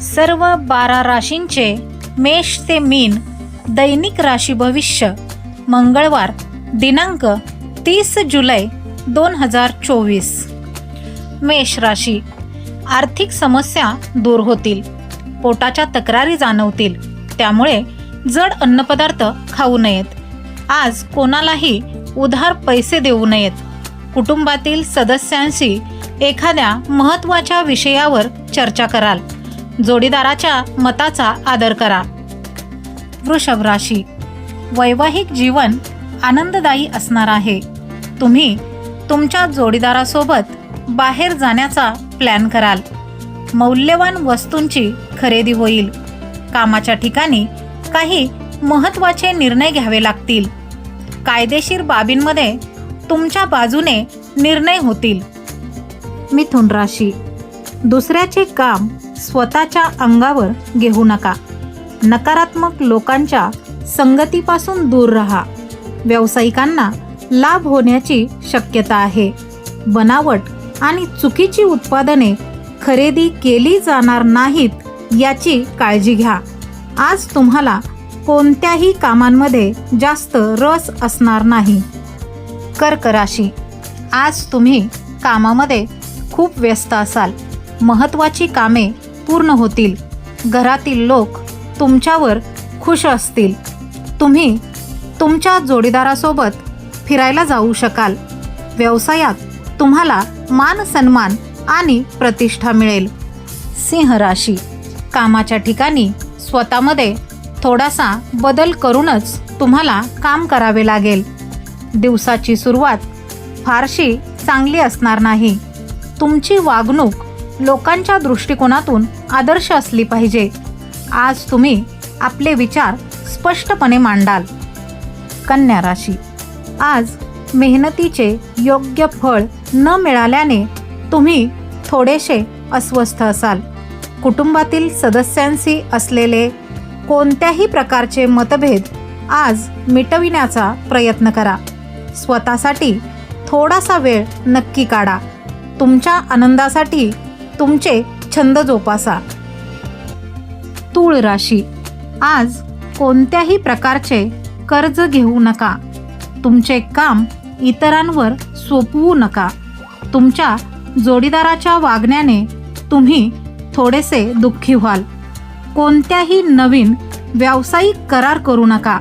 सर्व बारा राशींचे मेष ते मीन दैनिक राशी भविष्य मंगळवार दिनांक तीस जुलै दोन हजार चोवीस. मेष राशी आर्थिक समस्या दूर होतील पोटाच्या तक्रारी जाणवतील त्यामुळे जड अन्नपदार्थ खाऊ नयेत. आज कोणालाही उधार पैसे देऊ नयेत. कुटुंबातील सदस्यांशी एखाद्या महत्त्वाच्या विषयावर चर्चा कराल. जोडीदाराच्या मताचा आदर करा. वृषभ राशी. वैवाहिक जीवन आनंददायी असणार आहे. तुम्ही तुमच्या जोडीदारासोबत बाहेर जाण्याचा प्लॅन कराल. मौल्यवान वस्तूंची खरेदी होईल. कामाच्या ठिकाणी काही महत्त्वाचे निर्णय घ्यावे लागतील. कायदेशीर बाबींमध्ये तुमच्या बाजूने निर्णय होतील. मिथुन राशी. दुसऱ्याचे काम स्वतःच्या अंगावर घेऊ नका. नकारात्मक लोकांच्या संगतीपासून दूर राहा. व्यावसायिकांना लाभ होण्याची शक्यता आहे. बनावट आणि चुकीची उत्पादने खरेदी केली जाणार नाहीत याची काळजी घ्या. आज तुम्हाला कोणत्याही कामांमध्ये जास्त रस असणार नाही. कर्क राशी आज तुम्ही कामामध्ये खूप व्यस्त असाल. महत्त्वाची कामे पूर्ण होतील. घरातील लोक तुमच्यावर खुश असतील. तुम्ही तुमच्या जोडीदारासोबत फिरायला जाऊ शकाल. व्यवसायात तुम्हाला मान सन्मान आणि प्रतिष्ठा मिळेल. सिंह राशी. कामाच्या ठिकाणी स्वतःमध्ये थोडासा बदल करूनच तुम्हाला काम करावे लागेल. दिवसाची सुरुवात फारशी चांगली असणार नाही. तुमची वागणूक लोकांच्या दृष्टिकोनातून आदर्श असली पाहिजे. आज तुम्ही आपले विचार स्पष्टपणे मांडाल. कन्या राशी. आज मेहनतीचे योग्य फळ न मिळाल्याने तुम्ही थोडेसे अस्वस्थ असाल. कुटुंबातील सदस्यांशी असलेले कोणत्याही प्रकारचे मतभेद आज मिटविण्याचा प्रयत्न करा. स्वतःसाठी थोडासा वेळ नक्की काढा. तुमच्या आनंदासाठी तुमचे छंद जोपासा. तूळ राशी. आज कोणत्याही प्रकारचे कर्ज घेऊ नका. तुमचे काम इतरांवर सोपवू नका. तुमच्या जोडीदाराच्या वागण्याने तुम्ही थोडेसे दुःखी व्हाल. कोणत्याही नवीन व्यावसायिक करार करू नका.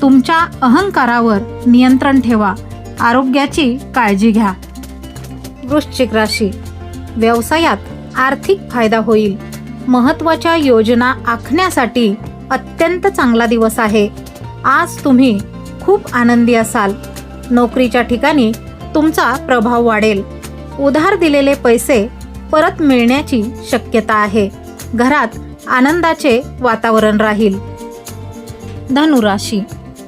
तुमच्या अहंकारावर नियंत्रण ठेवा. आरोग्याची काळजी घ्या. वृश्चिक राशी. व्यवसायात आर्थिक फायदा होईल. महत्त्वाच्या योजना आखण्यासाठी अत्यंत चांगला दिवस आहे. आज तुम्ही खूप आनंदी असाल. नोकरीच्या ठिकाणी तुमचा प्रभाव वाढेल. उधार दिलेले पैसे परत मिळण्याची शक्यता आहे. घरात आनंदाचे वातावरण राहील. धनुराशी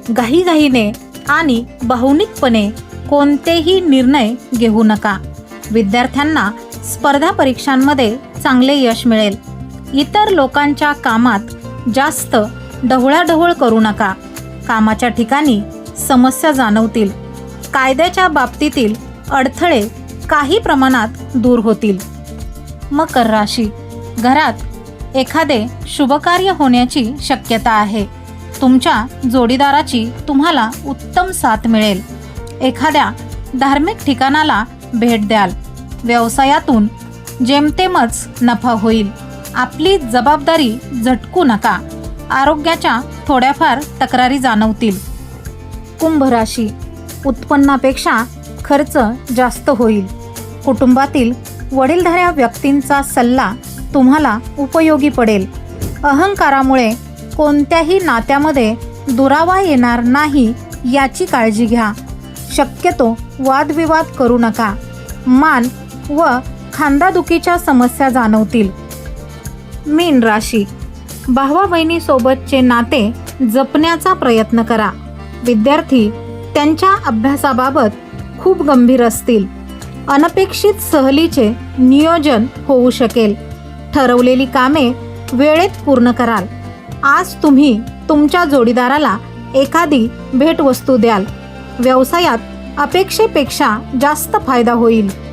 घाईघाईने आणि भावनिकपणे कोणतेही निर्णय घेऊ नका. विद्यार्थ्यांना स्पर्धा परीक्षांमध्ये चांगले यश मिळेल. इतर लोकांच्या कामात जास्त ढवळाढवळ करू नका. कामाच्या ठिकाणी समस्या जाणवतील. कायद्याच्या बाबतीतील अडथळे काही प्रमाणात दूर होतील. मकर राशी. घरात एखादे शुभकार्य होण्याची शक्यता आहे. तुमच्या जोडीदाराची तुम्हाला उत्तम साथ मिळेल. एखाद्या धार्मिक ठिकाणाला भेट द्याल. व्यवसायातून. जेमतेमच नफा होईल. आपली जबाबदारी झटकू नका. आरोग्याच्या थोड्याफार तक्रारी जाणवतील. कुंभ राशी. उत्पन्नापेक्षा खर्च जास्त होईल. कुटुंबातील वडीलधाऱ्या व्यक्तींचा सल्ला तुम्हाला उपयोगी पडेल. अहंकारामुळे कोणत्याही नात्यामध्ये दुरावा येणार नाही याची काळजी घ्या. शक्यतो वादविवाद करू नका. मान व खांदादुखीच्या समस्या जाणवतील. मीन राशी. भावा बहिणीसोबतचे नाते जपण्याचा प्रयत्न करा. विद्यार्थी त्यांच्या अभ्यासाबाबत खूप गंभीर असतील. अनपेक्षित सहलीचे नियोजन होऊ शकेल. ठरवलेली कामे वेळेत पूर्ण कराल. आज तुम्ही तुमच्या जोडीदाराला एखादी भेटवस्तू द्याल. व्यवसायात अपेक्षेपेक्षा जास्त फायदा होईल.